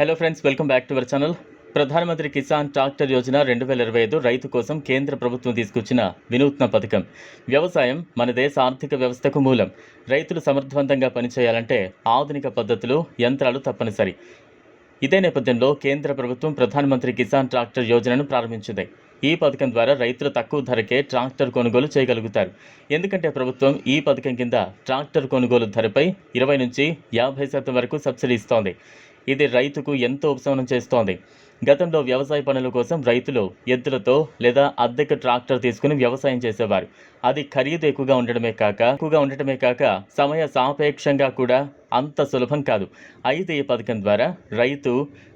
Hello friends welcome back to our channel ప్రధానమంత్రి Kisan tractor Yojana రెండు వేల ఇరవై ఐదు రైతు కోసం కేంద్ర ప్రభుత్వం తీసుకొచ్చిన వినూత్న పథకం. వ్యవసాయం మన దేశ ఆర్థిక వ్యవస్థకు మూలం. రైతులు సమర్థవంతంగా పనిచేయాలంటే ఆధునిక పద్ధతులు యంత్రాలు తప్పనిసరి. ఇదే నేపథ్యంలో కేంద్ర ప్రభుత్వం ప్రధానమంత్రి కిసాన్ ట్రాక్టర్ యోజనను ప్రారంభించింది. ఈ పథకం ద్వారా రైతులు తక్కువ ధరకే ట్రాక్టర్ కొనుగోలు చేయగలుగుతారు. ఎందుకంటే ప్రభుత్వం ఈ పథకం కింద ట్రాక్టర్ కొనుగోలు ధరపై ఇరవై నుంచి యాభై శాతం వరకు సబ్సిడీ ఇస్తోంది. ఇది రైతుకు ఎంతో ఉపశమనం చేస్తోంది. గతంలో వ్యవసాయ పనుల కోసం రైతులు ఎద్దులతో లేదా అద్దెకు ట్రాక్టర్ తీసుకుని వ్యవసాయం చేసేవారు. అది ఖరీదు ఎక్కువగా ఉండడమే కాక ఎక్కువగా ఉండటమే కాక సమయ సాపేక్షంగా కూడా అంత సులభం కాదు. అయితే ఈ పథకం ద్వారా రైతు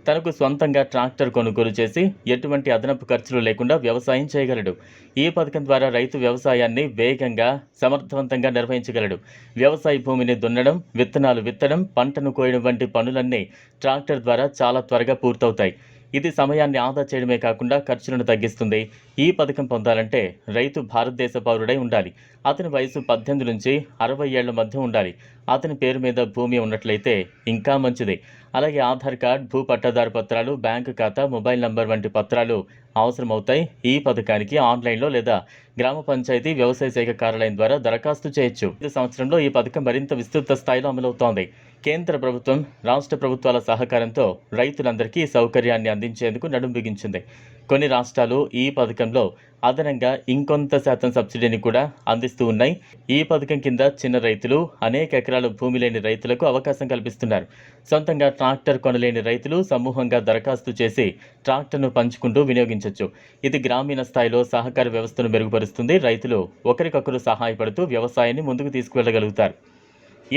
తనకు సొంతంగా ట్రాక్టర్ కొనుగోలు చేసి ఎటువంటి అదనపు ఖర్చులు లేకుండా వ్యవసాయం చేయగలడు. ఈ పథకం ద్వారా రైతు వ్యవసాయాన్ని వేగంగా సమర్థవంతంగా నిర్వహించగలడు? వ్యవసాయ భూమిని దున్నడం విత్తనాలు విత్తడం పంటను కోయడం వంటి పనులన్నీ ట్రాక్టర్ ద్వారా చాలా త్వరగా పూర్తవుతాయి. ఇది సమయాన్ని ఆదా చేయడమే కాకుండా ఖర్చులను తగ్గిస్తుంది. ఈ పథకం పొందాలంటే రైతు భారతదేశ పౌరుడై ఉండాలి. అతని వయసు పద్దెనిమిది నుంచి అరవై ఏళ్ళ మధ్య ఉండాలి. అతని పేరు మీద భూమి ఉన్నట్లయితే ఇంకా మంచిది. అలాగే ఆధార్ కార్డ్ భూ పట్టాదారు పత్రాలు బ్యాంకు ఖాతా మొబైల్ నంబర్ వంటి పత్రాలు అవసరమవుతాయి. ఈ పథకానికి ఆన్లైన్లో లేదా గ్రామ పంచాయతీ వ్యవసాయ శాఖ కార్యాలయం ద్వారా దరఖాస్తు చేయొచ్చు. ఈ సంవత్సరంలో ఈ పథకం మరింత విస్తృత స్థాయిలో అమలవుతోంది. కేంద్ర ప్రభుత్వం రాష్ట్ర ప్రభుత్వాల సహకారంతో రైతులందరికీ ఈ సౌకర్యాన్ని అందించేందుకు నడుం బిగించింది. కొన్ని రాష్ట్రాలు ఈ పథకంలో అదనంగా ఇంకొంత శాతం సబ్సిడీని కూడా అందిస్తూ ఉన్నాయి. ఈ పథకం కింద చిన్న రైతులు అనేక ఎకరాల భూమి లేని రైతులకు అవకాశం కల్పిస్తున్నారు. సొంతంగా ట్రాక్టర్ కొనలేని రైతులు సమూహంగా దరఖాస్తు చేసి ట్రాక్టర్ను పంచుకుంటూ వినియోగించారు వినియోగించవచ్చు ఇది గ్రామీణ స్థాయిలో సహకార వ్యవస్థను మెరుగుపరుస్తుంది. రైతులు ఒకరికొకరు సహాయపడుతూ వ్యవసాయాన్ని ముందుకు తీసుకువెళ్ళగలుగుతారు.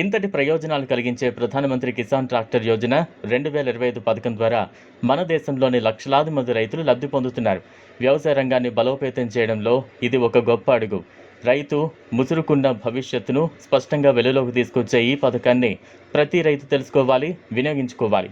ఇంతటి ప్రయోజనాలు కలిగించే ప్రధానమంత్రి కిసాన్ ట్రాక్టర్ యోజన రెండు వేల ఇరవై ఐదు పథకం ద్వారా మన దేశంలోని లక్షలాది మంది రైతులు లబ్ధి పొందుతున్నారు. వ్యవసాయ రంగాన్ని బలోపేతం చేయడంలో ఇది ఒక గొప్ప అడుగు. రైతు ముసురుకున్న భవిష్యత్తును స్పష్టంగా వెలులోకి తీసుకొచ్చే ఈ పథకాన్ని ప్రతి రైతు తెలుసుకోవాలి వినియోగించుకోవాలి.